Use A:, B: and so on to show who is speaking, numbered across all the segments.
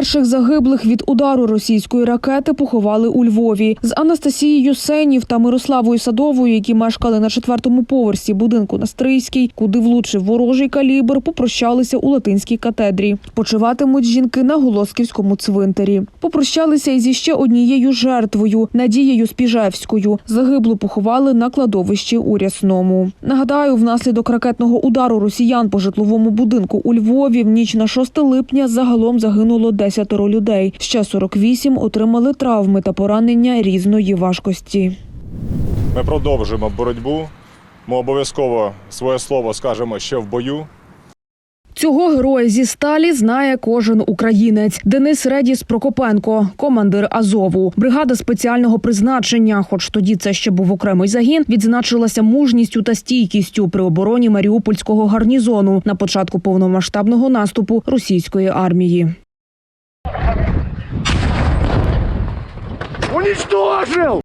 A: Перших загиблих від удару російської ракети поховали у Львові. З Анастасією Сенів та Мирославою Садовою, які мешкали на четвертому поверсі будинку на Стрийській, куди влучив ворожий калібр, попрощалися у латинській катедрі. Почиватимуть жінки на Голосківському цвинтарі. Попрощалися і зі ще однією жертвою Надією Спіжевською. Загиблу поховали на кладовищі у Рясному. Нагадаю, внаслідок ракетного удару росіян по житловому будинку у Львові в ніч на 6 липня загалом загинуло 10 людей. Ще 48 отримали травми та поранення різної важкості.
B: Ми продовжуємо боротьбу. Ми обов'язково своє слово скажемо ще в бою.
A: Цього героя зі сталі знає кожен українець. Денис Редіс Прокопенко, командир Азову, бригада спеціального призначення. Хоч тоді це ще був окремий загін, відзначилася мужністю та стійкістю при обороні Маріупольського гарнізону на початку повномасштабного наступу російської армії.
C: Уничтожил!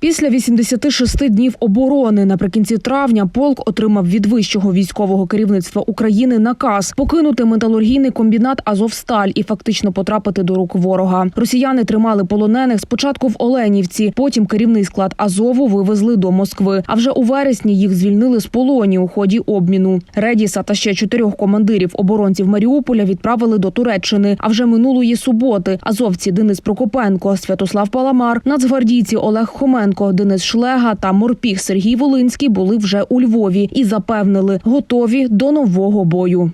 A: Після 86 днів оборони наприкінці травня полк отримав від вищого військового керівництва України наказ покинути металургійний комбінат Азовсталь і фактично потрапити до рук ворога. Росіяни тримали полонених спочатку в Оленівці, потім керівний склад Азову вивезли до Москви. А вже у вересні їх звільнили з полоні у ході обміну. Редіса та ще чотирьох командирів оборонців Маріуполя відправили до Туреччини. А вже минулої суботи азовці Денис Прокопенко, Святослав Паламар, нацгвардійці Олег Хоменко, Денис Шлега та морпіг Сергій Волинський були вже у Львові і запевнили, готові до нового бою.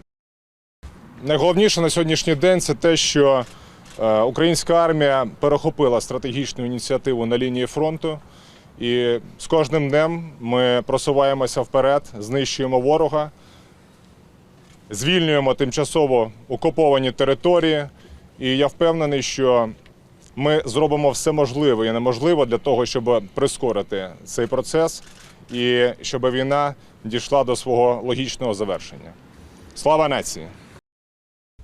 B: Найголовніше на сьогоднішній день це те, що е, українська армія перехопила стратегічну ініціативу на лінії фронту. І з кожним днем ми просуваємося вперед, знищуємо ворога, звільнюємо тимчасово окуповані території. І я впевнений, що ми зробимо все можливе і неможливе для того, щоб прискорити цей процес і щоб війна дійшла до свого логічного завершення. Слава нації!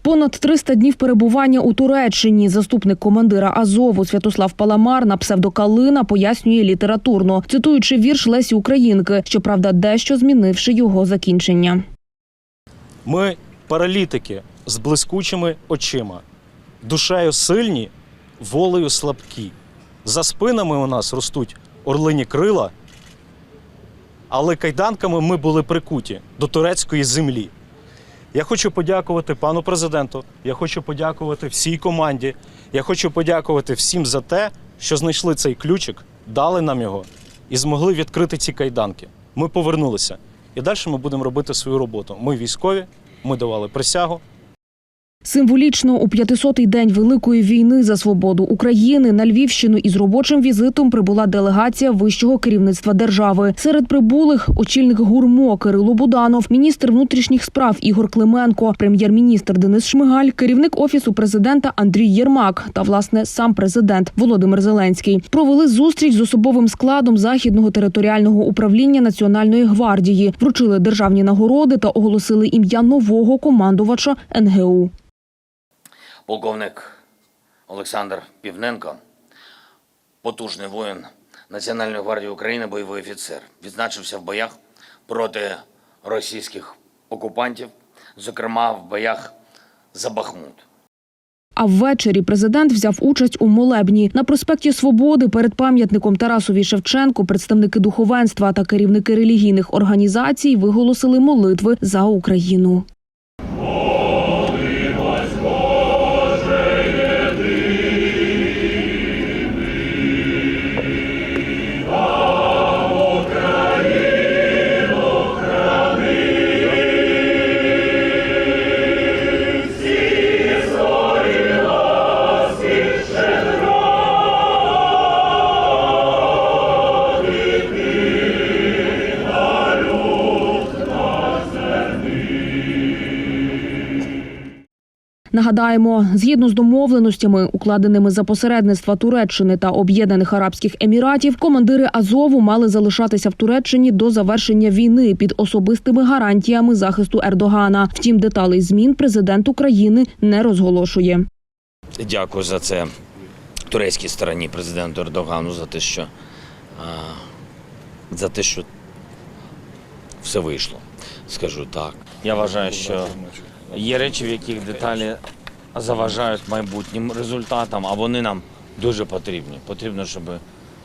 A: Понад 300 днів перебування у Туреччині заступник командира Азову Святослав Паламар на псевдокалина пояснює літературно, цитуючи вірш Лесі Українки, щоправда, дещо змінивши його закінчення.
D: Ми паралітики з блискучими очима, душею сильні, волею слабкі. За спинами у нас ростуть орлині крила, але кайданками ми були прикуті до турецької землі. Я хочу подякувати пану президенту, я хочу подякувати всій команді, я хочу подякувати всім за те, що знайшли цей ключик, дали нам його і змогли відкрити ці кайданки. Ми повернулися. І далі ми будемо робити свою роботу. Ми військові, ми давали присягу.
A: Символічно у 500-й день Великої війни за свободу України на Львівщину із робочим візитом прибула делегація вищого керівництва держави. Серед прибулих очільник гурмо Кирило Буданов, міністр внутрішніх справ Ігор Клименко, прем'єр-міністр Денис Шмигаль, керівник офісу президента Андрій Єрмак та власне сам президент Володимир Зеленський провели зустріч з особовим складом західного територіального управління Національної гвардії, вручили державні нагороди та оголосили ім'я нового командувача НГУ.
E: Полковник Олександр Півненко, потужний воїн Національної гвардії України, бойовий офіцер, відзначився в боях проти російських окупантів, зокрема в боях за Бахмут.
A: А ввечері президент взяв участь у молебні на проспекті Свободи перед пам'ятником Тарасові Шевченку. Представники духовенства та керівники релігійних організацій виголосили молитви за Україну. Нагадаємо, згідно з домовленостями, укладеними за посередництва Туреччини та Об'єднаних Арабських Еміратів, командири Азову мали залишатися в Туреччині до завершення війни під особистими гарантіями захисту Ердогана. Втім, деталей змін президент України не розголошує.
E: Дякую за це турецькій стороні президенту Ердогану за те, що за те, що все вийшло. Скажу так. Я вважаю, що є речі, в яких деталі заважають майбутнім результатам, а вони нам дуже потрібні. Потрібно, щоб,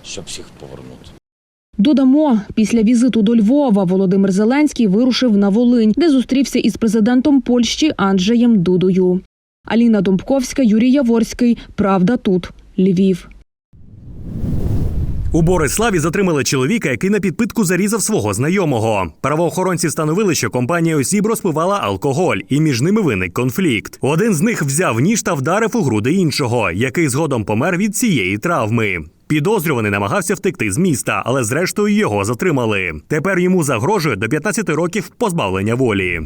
E: щоб всіх повернути.
A: Додамо, після візиту до Львова Володимир Зеленський вирушив на Волинь, де зустрівся із президентом Польщі Анджеєм Дудою. Аліна Домбковська, Юрій Яворський. Правда тут. Львів.
C: У Бориславі затримали чоловіка, який на підпитку зарізав свого знайомого. Правоохоронці встановили, що компанія осіб розпивала алкоголь, і між ними виник конфлікт. Один з них взяв ніж та вдарив у груди іншого, який згодом помер від цієї травми. Підозрюваний намагався втекти з міста, але зрештою його затримали. Тепер йому загрожує до 15 років позбавлення волі.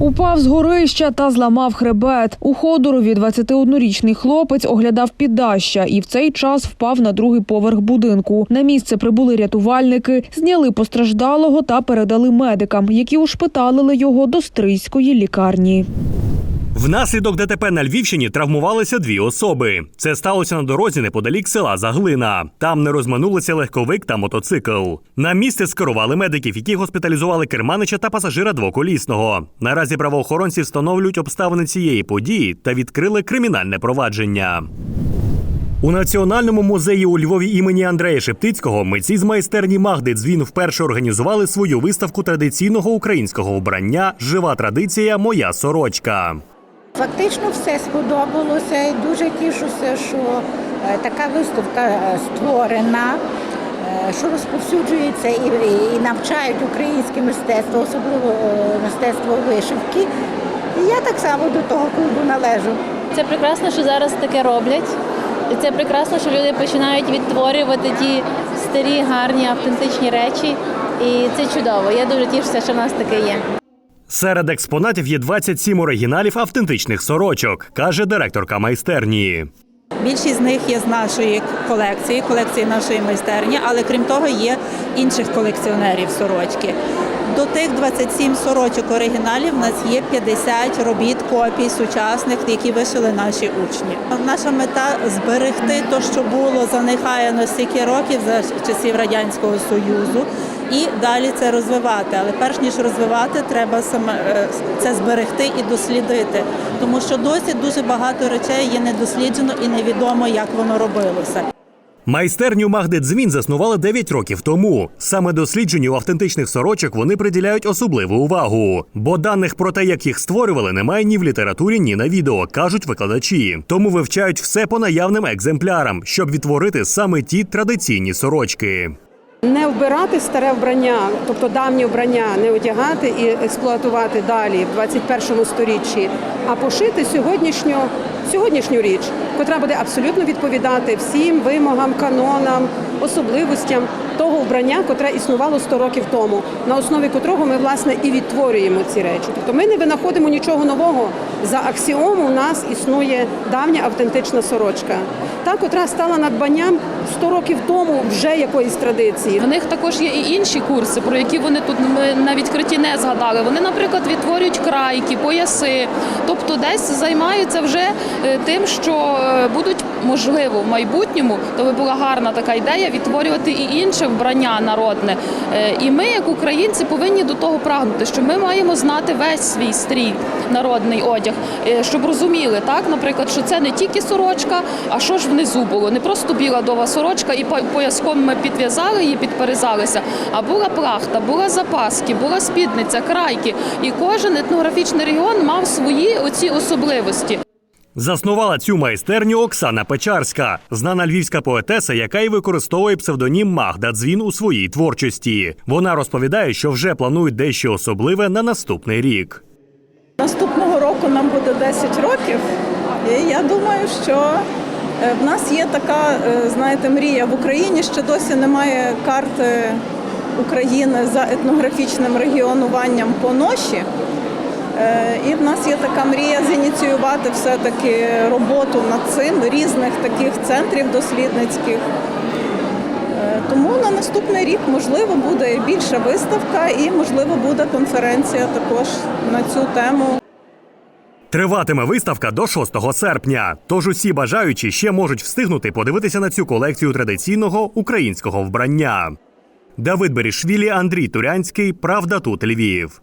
A: Упав з горища та зламав хребет. У Ходорові 21-річний хлопець оглядав піддаща і в цей час впав на другий поверх будинку. На місце прибули рятувальники, зняли постраждалого та передали медикам, які ушпиталили його до стрийської лікарні.
C: Внаслідок ДТП на Львівщині травмувалися дві особи. Це сталося на дорозі неподалік села Заглина. Там не розминулися легковик та мотоцикл. На місце скерували медиків, які госпіталізували керманича та пасажира двоколісного. Наразі правоохоронці встановлюють обставини цієї події та відкрили кримінальне провадження. У Національному музеї у Львові імені Андрея Шептицького митці з майстерні Магди Дзвін вперше організували свою виставку традиційного українського вбрання Жива традиція Моя сорочка.
F: Фактично все сподобалося і дуже тішуся, що е, така виставка е, створена, е, що розповсюджується і, і- навчають українське мистецтво, особливо мистецтво вишивки. І я так само до того клубу належу.
G: Це прекрасно, що зараз таке роблять. І це прекрасно, що люди починають відтворювати ті старі, гарні, автентичні речі. І це чудово. Я дуже тішуся, що в нас таке є.
C: Серед експонатів є 27 оригіналів автентичних сорочок, каже директорка майстерні.
H: Більшість з них є з нашої колекції, колекції нашої майстерні, але крім того, є інших колекціонерів сорочки. До тих 27 сорочок оригіналів в нас є 50 робіт копій сучасних, які вишили наші учні. Наша мета зберегти те, що було занехаяно стільки років за часів радянського союзу, і далі це розвивати. Але перш ніж розвивати, треба саме е, це зберегти і дослідити, тому що досі дуже багато речей є недосліджено і невідомо, як воно робилося.
C: Майстерню Магди Дзвін заснували 9 років тому. Саме дослідженню автентичних сорочок вони приділяють особливу увагу, бо даних про те, як їх створювали, немає ні в літературі, ні на відео, кажуть викладачі. Тому вивчають все по наявним екземплярам, щоб відтворити саме ті традиційні сорочки.
I: Не вбирати старе вбрання, тобто давнє вбрання, не одягати і експлуатувати далі в 21 сторіччі, а пошити сьогоднішню, сьогоднішню річ, котра буде абсолютно відповідати всім вимогам, канонам, особливостям того вбрання, котре існувало 100 років тому, на основі котрого ми власне і відтворюємо ці речі. Тобто ми не винаходимо нічого нового. За аксіому у нас існує давня автентична сорочка, та котра стала надбанням 100 років тому вже якоїсь традиції.
J: В них також є і інші курси, про які вони тут ми на відкритті не згадали. Вони, наприклад, відтворюють крайки, пояси, тобто десь займаються вже е, тим, що е, будуть можливо в майбутньому, то би була гарна така ідея відтворювати і інше вбрання народне. Е, І ми, як українці, повинні до того прагнути, що ми маємо знати весь свій стрій народний одяг, е, щоб розуміли, так, наприклад, що це не тільки сорочка, а що ж внизу було. Не просто біла дова сорочка, і по- пояском ми підв'язали її, підперезалися, а була плахта, була запаски, була спідниця, крайки. І кожен етнографічний регіон мав свої оці особливості.
C: Заснувала цю майстерню Оксана Печарська, знана львівська поетеса, яка й використовує псевдонім Магда Дзвін у своїй творчості. Вона розповідає, що вже планують дещо особливе на наступний рік.
H: Наступного року нам буде 10 років. І я думаю, що е, в нас є така, е, знаєте, мрія в Україні. Ще досі немає карти України за етнографічним регіонуванням по ноші. Е, І в нас є така мрія зініціювати все-таки роботу над цим різних таких центрів дослідницьких. Е, Тому на наступний рік можливо буде більша виставка і можливо буде конференція також на цю тему.
C: Триватиме виставка до 6 серпня. Тож усі бажаючі ще можуть встигнути подивитися на цю колекцію традиційного українського вбрання. Давид Берішвілі, Андрій Турянський. Правда тут Львів.